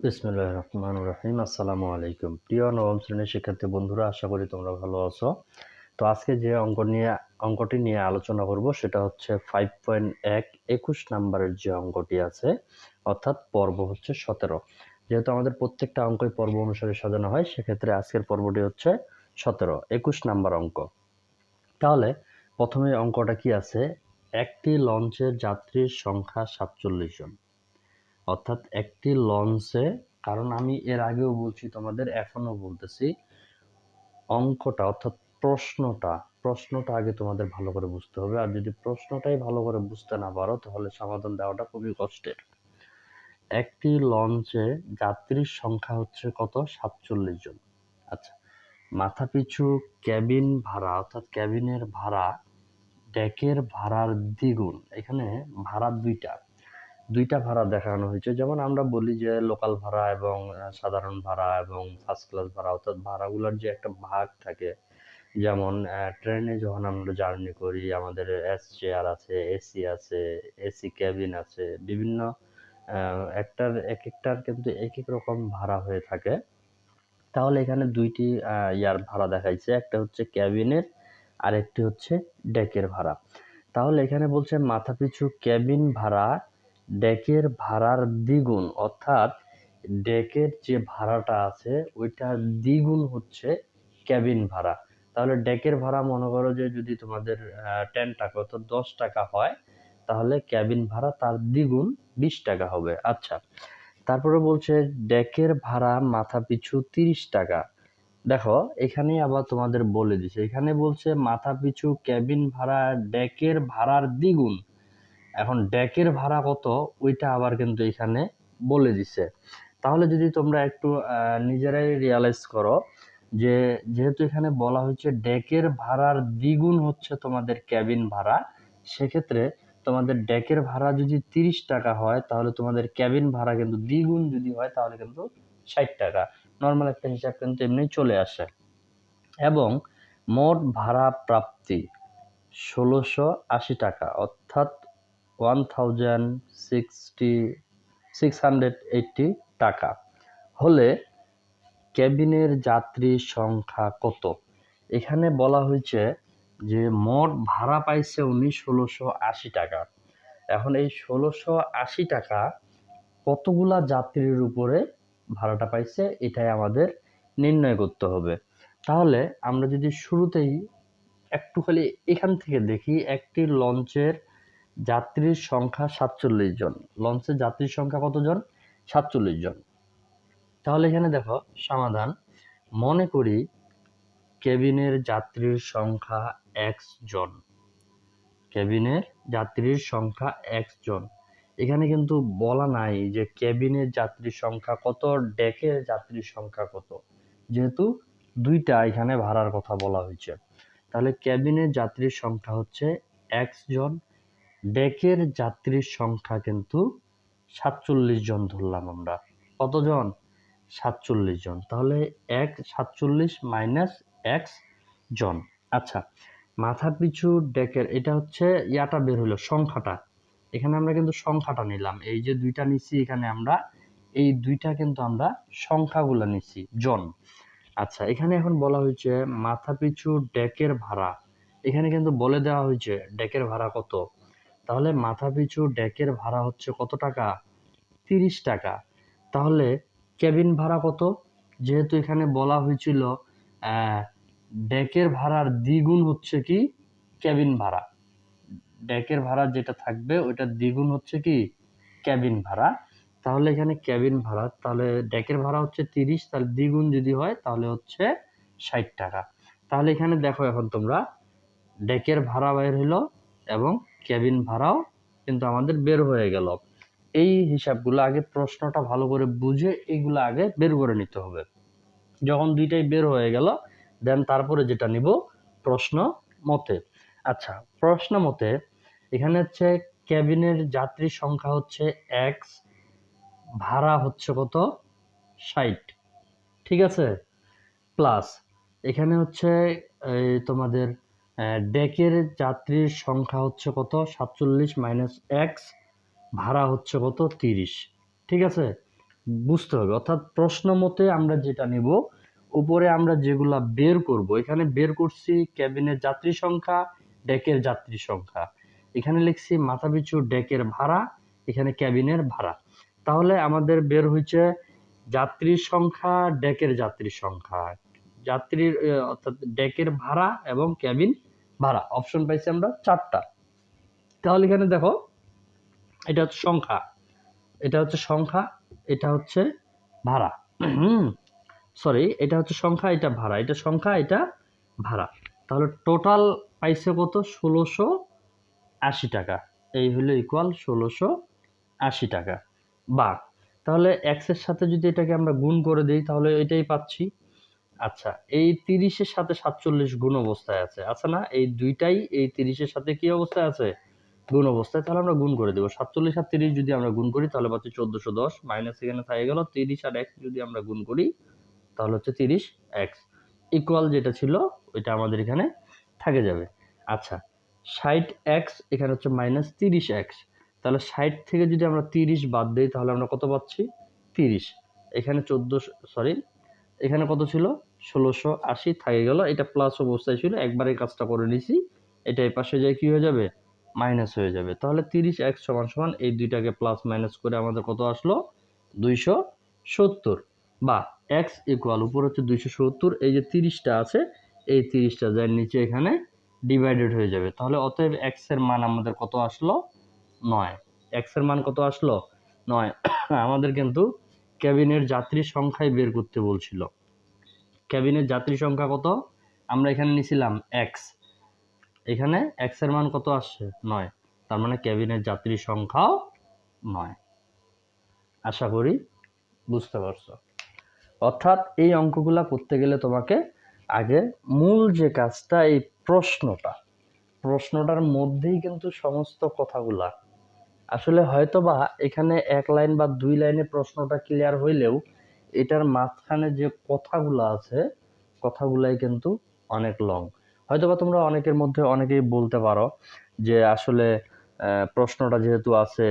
বিসমুল্লাহ রহমান রহিম। আসসালামু আলাইকুম প্রিয় নবম শ্রেণির শিক্ষার্থী বন্ধুরা, আশা করি তোমরা ভালো আছো। তো আজকে যে অঙ্ক নিয়ে অঙ্কটি নিয়ে আলোচনা করব, সেটা হচ্ছে ফাইভ পয়েন্ট এক একুশ নাম্বারের যে অঙ্কটি আছে, অর্থাৎ পর্ব হচ্ছে সতেরো। যেহেতু আমাদের প্রত্যেকটা অঙ্কই পর্ব অনুসারে সাজানো হয়, সেক্ষেত্রে আজকের পর্বটি হচ্ছে সতেরো, একুশ নাম্বার অঙ্ক। তাহলে প্রথমে অঙ্কটা কি আছে? একটি লঞ্চের যাত্রীর সংখ্যা সাতচল্লিশ জন। অর্থাৎ একটি লঞ্চে, কারণ আমি এর আগেও বলছি, তোমাদের এখনও বলতেছি, অঙ্কটা অর্থাৎ প্রশ্নটা প্রশ্নটা আগে তোমাদের ভালো করে বুঝতে হবে। আর যদি প্রশ্নটাই ভালো করে বুঝতে না পারো, তাহলে সমাধান দেওয়াটা খুবই কষ্টের। একটি লঞ্চে যাত্রীর সংখ্যা হচ্ছে কত? সাতচল্লিশ জন। আচ্ছা মাথাপিছু ক্যাবিন ভাড়া, অর্থাৎ ক্যাবিনের ভাড়া, ডেকের ভাড়ার দ্বিগুণ। এখানে ভাড়া দুইটা। দুইটা ভাড়া দেখানো হয়েছে। যেমন আমরা বলি যে লোকাল ভাড়া এবং সাধারণ ভাড়া এবং ফার্স্ট ক্লাস ভাড়া, অর্থাৎ ভাড়াগুলোর যে একটা ভাগ থাকে, যেমন ট্রেনে যখন আমরা জার্নি করি, আমাদের এস চেয়ার আছে এসি আছে এসি ক্যাবিন আছে, বিভিন্ন একটার এক একটার কিন্তু এক এক রকম ভাড়া হয়ে থাকে। তাহলে এখানে দুইটি ইয়ার ভাড়া দেখাইছে, একটা হচ্ছে ক্যাবিনের আর একটি হচ্ছে ডেকের ভাড়া। তাহলে এখানে বলছে মাথাপিছু ক্যাবিন ভাড়া ডেকের ভাড়ার দ্বিগুণ, অর্থাৎ ডেকের যে ভাড়াটা আছে, ওইটার দ্বিগুণ হচ্ছে ক্যাবিন ভাড়া। তাহলে ডেকের ভাড়া মনে করো যে যদি তোমাদের টেন টাকা, অর্থাৎ দশ টাকা হয়, তাহলে ক্যাবিন ভাড়া তার দ্বিগুণ বিশ টাকা হবে। আচ্ছা তারপরে বলছে ডেকের ভাড়া মাথা পিছু তিরিশ টাকা। দেখো এখানে আবার তোমাদের বলে দিছে। এখানে বলছে মাথা পিছু ক্যাবিন ভাড়া, ডেকের ভাড়ার দ্বিগুণ। এখন ডেকের ভাড়া কত, ওইটা আবার কিন্তু এখানে বলে দিছে। তাহলে যদি তোমরা একটু নিজেরাই রিয়ালাইজ করো যে যেহেতু এখানে বলা হয়েছে ডেকের ভাড়ার দ্বিগুণ হচ্ছে তোমাদের ক্যাবিন ভাড়া, সেক্ষেত্রে তোমাদের ডেকের ভাড়া যদি তিরিশ টাকা হয়, তাহলে তোমাদের ক্যাবিন ভাড়া কিন্তু দ্বিগুণ যদি হয়, তাহলে কিন্তু ষাট টাকা। নর্মাল একটা হিসাব কিন্তু এমনি চলে আসে। এবং মোট ভাড়া প্রাপ্তি ষোলোশো আশি টাকা, অর্থাৎ one thousand sixty six hundred eighty টাকা। হলে ক্যাবিনের যাত্রীর সংখ্যা কত? এখানে বলা হয়েছে যে মোট ভাড়া পাইছে উনি ষোলোশো আশি টাকা। এখন এই ষোলোশো আশি টাকা কতগুলা যাত্রীর উপরে ভাড়াটা পাইছে, এটাই আমাদের নির্ণয় করতে হবে। তাহলে আমরা যদি শুরুতেই একটু খালি এখান থেকে দেখি, একটি লঞ্চের যাত্রীর সংখ্যা সাতচল্লিশ জন। লঞ্চের যাত্রীর সংখ্যা কতজন? সাতচল্লিশ জন। তাহলে এখানে দেখো, সমাধান। মনে করি কেবিনের যাত্রীর সংখ্যা এক্স জন। কেবিনের যাত্রীর সংখ্যা এক্স জন। এখানে কিন্তু বলা নাই যে কেবিনের যাত্রীর সংখ্যা কত, ডেকের যাত্রীর সংখ্যা কত। যেহেতু দুইটা এখানে ভাড়ার কথা বলা হয়েছে। তাহলে কেবিনের যাত্রীর সংখ্যা হচ্ছে এক্স জন ডেকের যাত্রীর সংখ্যা কিন্তু সাতচল্লিশ জন ধরলাম আমরা। কতজন? সাতচল্লিশ জন। তাহলে এক সাতচল্লিশ মাইনাস এক্স জন। আচ্ছা মাথা পিছু ডেকের, এটা হচ্ছে ইয়াটা বের হলো সংখ্যাটা। এখানে আমরা কিন্তু সংখ্যাটা নিলাম। এই যে দুইটা নিচ্ছি এখানে আমরা এই দুইটা কিন্তু আমরা সংখ্যাগুলো নিচ্ছি জন। আচ্ছা এখানে এখন বলা হয়েছে মাথা পিছু ডেকের ভাড়া। এখানে কিন্তু বলে দেওয়া হয়েছে, ডেকের ভাড়া কত? তাহলে মাথা পিছু ডেকের ভাড়া হচ্ছে কত টাকা? তিরিশ টাকা। তাহলে কেবিন ভাড়া কত? যেহেতু এখানে বলা হয়েছিল ডেকের ভাড়ার দ্বিগুণ হচ্ছে কি? কেবিন ভাড়া। ডেকের ভাড়া যেটা থাকবে ওইটার দ্বিগুণ হচ্ছে কি? ক্যাবিন ভাড়া। তাহলে এখানে ক্যাবিন ভাড়া, তাহলে ডেকের ভাড়া হচ্ছে তিরিশ, তাহলে দ্বিগুণ যদি হয়, তাহলে হচ্ছে ষাট টাকা। তাহলে এখানে দেখো এখন তোমরা, ডেকের ভাড়া বের হলো এবং ক্যাবিন ভাড়াও কিন্তু আমাদের বের হয়ে গেল। এই হিসাবগুলো আগে প্রশ্নটা ভালো করে বুঝে এইগুলো আগে বের করে নিতে হবে। যখন দুইটাই বের হয়ে গেল দেন তারপরে যেটা নিব, প্রশ্ন মতে। আচ্ছা প্রশ্ন মতে এখানে হচ্ছে ক্যাবিনের যাত্রী সংখ্যা হচ্ছে এক্স ভাড়া হচ্ছে কত? ষাট। ঠিক আছে? প্লাস এখানে হচ্ছে তোমাদের ডেকের যাত্রীর সংখ্যা হচ্ছে কত? সাতচল্লিশ মাইনাস এক্স ভাড়া হচ্ছে কত? তিরিশ। ঠিক আছে? বুঝতে হবে। অর্থাৎ প্রশ্ন মতে আমরা যেটা নেব, উপরে আমরা যেগুলা বের করব, এখানে বের করছি ক্যাবিনের যাত্রী সংখ্যা, ডেকের যাত্রী সংখ্যা। এখানে লিখছি মাথাপিছু ডেকের ভাড়া, এখানে ক্যাবিনের ভাড়া। তাহলে আমাদের বের হয়েছে যাত্রীর সংখ্যা, ডেকের যাত্রীর সংখ্যা। যাত্রীর, অর্থাৎ ডেকের ভাড়া এবং ক্যাবিন ভাড়া। অপশন পাইছি আমরা চারটা। তাহলে এখানে দেখো, এটা হচ্ছে সংখ্যা। এটা হচ্ছে সংখ্যা, এটা হচ্ছে ভাড়া। সরি এটা হচ্ছে সংখ্যা, এটা ভাড়া। এটা সংখ্যা, এটা ভাড়া। তাহলে টোটাল পাইছে কত? ষোলোশো আশি টাকা। এই হলো ইকুয়াল ষোলোশো আশি টাকা। বা তাহলে এক্সের সাথে যদি এটাকে আমরা গুণ করে দিই, তাহলে এটাই পাচ্ছি। আচ্ছা এই তিরিশের সাথে সাতচল্লিশ গুণ অবস্থায় আছে। আছে না, এই দুইটাই এই তিরিশের সাথে কি অবস্থায় আছে? গুণ অবস্থায়, তাহলে আমরা গুণ করে দেবো। সাতচল্লিশ আর তিরিশ যদি আমরা গুণ করি, তাহলে পাচ্ছি চোদ্দোশো দশ। মাইনাস এখানে থাকে গেল, তিরিশ আর এক্স যদি আমরা গুণ করি, তাহলে হচ্ছে তিরিশ এক্স। ইকুয়াল যেটা ছিল, ওইটা আমাদের এখানে থাকে যাবে। আচ্ছা ষাট এক্স, এখানে হচ্ছে মাইনাস তিরিশ এক্স। তাহলে ষাট থেকে যদি আমরা তিরিশ বাদ দিই, তাহলে আমরা কত পাচ্ছি? তিরিশ। এখানে চোদ্দোশো, সরি, এখানে কত ছিল? ষোলোশো আশি থাকে গেল, এটা প্লাস অবস্থায় ছিল, একবারে কাজটা করে নিছি, এটা এই পাশে যায় কি হয়ে যাবে? মাইনাস হয়ে যাবে। তাহলে তিরিশ এক্স সমান সমান এই দুইটাকে প্লাস মাইনাস করে আমাদের কত আসলো? দুইশো সত্তর। বা এক্স ইকুয়াল উপর হচ্ছে দুইশো সত্তর, এই যে তিরিশটা আছে, এই তিরিশটা যার নিচে এখানে ডিভাইডেড হয়ে যাবে। তাহলে অতএব এক্সের মান আমাদের কত আসলো? নয়। এক্সের মান কত আসলো? নয়। আমাদের কিন্তু ক্যাবিনের যাত্রীর সংখ্যাই বের করতে বলছিল। ক্যাবিনের যাত্রী সংখ্যা কত? আমরা এখানে নিছিলাম এক্স এখানে এক্সের মান কত আসছে? নয়। তার মানে ক্যাবিনের যাত্রী সংখ্যাও নয়। আশা করি বুঝতে পারছ। অর্থাৎ এই অঙ্কগুলা করতে গেলে তোমাকে আগে মূল যে কাজটা, এই প্রশ্নটা, প্রশ্নটার মধ্যেই কিন্তু সমস্ত কথাগুলা। আসলে হয়তোবা এখানে এক লাইন বা দুই লাইনে প্রশ্নটা ক্লিয়ার হইলেও এটার মাঝখানে যে কথাগুলো আছে, কথাগুলাই কিন্তু অনেক লং হয়তোবা তোমরা অনেকের মধ্যে অনেকেই বলতে পারো যে আসলে প্রশ্নটা যেহেতু আছে,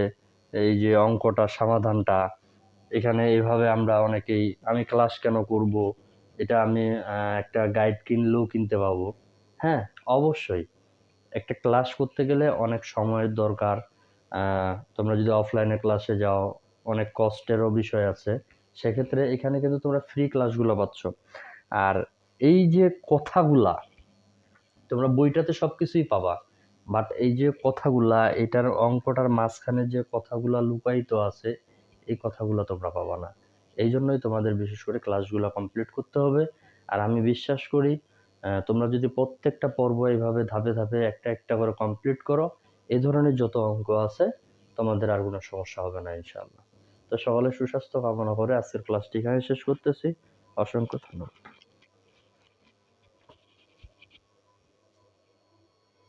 এই যে অঙ্কটা, সমাধানটা, এখানে এইভাবে আমরা অনেকেই, আমি ক্লাস কেন করব, এটা আমি একটা গাইড কিনলেও কিনতে পাবো। হ্যাঁ অবশ্যই। একটা ক্লাস করতে গেলে অনেক সময়ের দরকার। তোমরা যদি অফলাইনে ক্লাসে যাও, অনেক কষ্টেরও বিষয় আছে। সেক্ষেত্রে এখানে কিন্তু তোমরা ফ্রি ক্লাসগুলো পাচ্ছ। আর এই যে কথাগুলা, তোমরা বইটাতে সব কিছুই পাবা। বাট এই যে কথাগুলা, এটার অঙ্কটার মাঝখানে যে কথাগুলা লুকায়িত আছে, এই কথাগুলো তোমরা পাবা না। এই জন্যই তোমাদের বিশেষ করে ক্লাসগুলো কমপ্লিট করতে হবে। আর আমি বিশ্বাস করি তোমরা যদি প্রত্যেকটা পর্ব এইভাবে ধাপে ধাপে একটা একটা করে কমপ্লিট করো, এ ধরনের যত অঙ্ক আছে, তোমাদের আর কোনো সমস্যা হবে না, ইনশাআল্লাহ। তো সকলে সুস্বাস্থ্য কামনা করে আজকের ক্লাসটি এখানে শেষ করতেছি। অসংখ্য ধন্যবাদ।